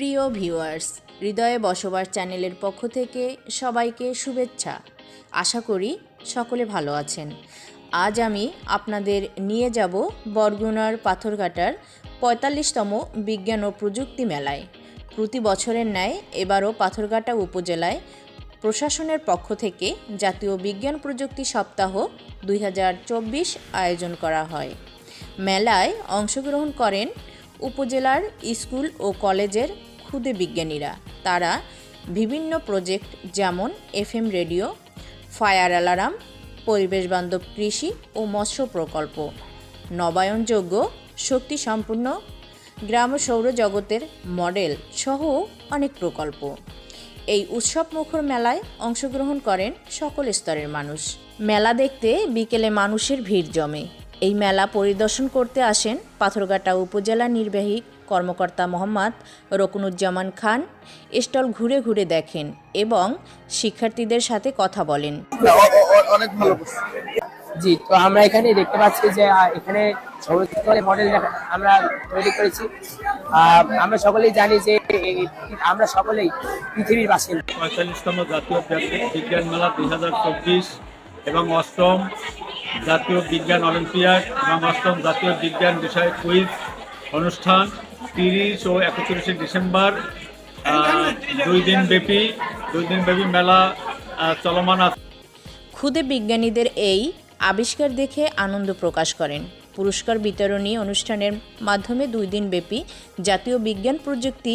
প্রিয় ভিউয়ার্স, হৃদয়ে বসবাস চ্যানেলের পক্ষ থেকে সবাইকে শুভেচ্ছা। আশা করি সকলে ভালো আছেন। আজ আমি আপনাদের নিয়ে যাব বরগুনার পাথরঘাটার পঁয়তাল্লিশতম বিজ্ঞান ও প্রযুক্তি মেলায়। প্রতি বছরের ন্যায় এবারও পাথরঘাটা উপজেলায় প্রশাসনের পক্ষ থেকে জাতীয় বিজ্ঞান প্রযুক্তি সপ্তাহ দুই হাজার চব্বিশ আয়োজন করা হয়। মেলায় অংশগ্রহণ করেন উপজেলার স্কুল ও কলেজের ক্ষুদে বিজ্ঞানীরা। তারা বিভিন্ন প্রজেক্ট যেমন এফএম রেডিও, ফায়ার অ্যালার্ম, পরিবেশ বান্ধব কৃষি ও মৎস্য প্রকল্প। নবায়নযোগ্য শক্তি সম্পূর্ণ গ্রাম সৌর জগতের মডেল সহ অনেক প্রকল্প। এই উৎসব মুখর মেলায় অংশগ্রহণ করেন সকল স্তরের মানুষ। মেলা দেখতে বিকেলে মানুষের ভিড় জমে। এই মেলা পরিদর্শন করতে আসেন পাথরঘাটা উপজেলা নির্বাহী কর্মকর্তা মোহাম্মদ রকুনুজ্জামান খান স্টল ঘুরে ঘুরে দেখেন এবং শিক্ষার্থীদের সাথে কথা বলেন। অনেক ভালো জি তো আমরা এখানে দেখতে পাচ্ছি যে এখানে মডেল আমরা তৈরি করেছি। আমরা সকলেই জানি যে আমরা সকলেই পৃথিবীর বাসিন্দা। পঁয়তাল্লিশতম জাতীয় বিজ্ঞান মেলা দুই হাজার চব্বিশ এবং অষ্টম জাতীয় বিজ্ঞান অলিম্পিয়াড এবং অষ্টম জাতীয় বিজ্ঞান বিষয়ে কুইজ অনুষ্ঠান তিরিশ ও একত্রিশে ডিসেম্বর দুই দিন ব্যাপী, দুই দিন ব্যাপী মেলা চলমান আছে। ক্ষুদে বিজ্ঞানীদের এই আবিষ্কার দেখে আনন্দ প্রকাশ করেন। পুরস্কার বিতরণী অনুষ্ঠানের মাধ্যমে দুই দিনব্যাপী জাতীয় বিজ্ঞান প্রযুক্তি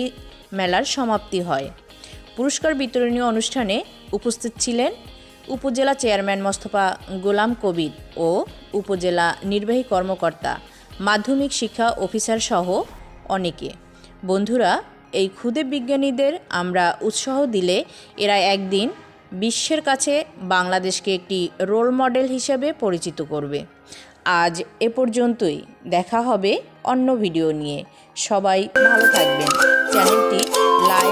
মেলার সমাপ্তি হয়। পুরস্কার বিতরণী অনুষ্ঠানে উপস্থিত ছিলেন উপজেলা চেয়ারম্যান মোস্তফা গোলাম কবির ও উপজেলা নির্বাহী কর্মকর্তা মাধ্যমিক শিক্ষা অফিসার সহ অনেকে। বন্ধুরা, এই ক্ষুদে বিজ্ঞানীদের আমরা উৎসাহ দিলে এরা একদিন বিশ্বের কাছে বাংলাদেশকে একটি রোল মডেল হিসেবে পরিচিত করবে। আজ এ পর্যন্তই। দেখা হবে অন্য ভিডিও নিয়ে। সবাই ভালো থাকবেন। চ্যানেলটি লাইক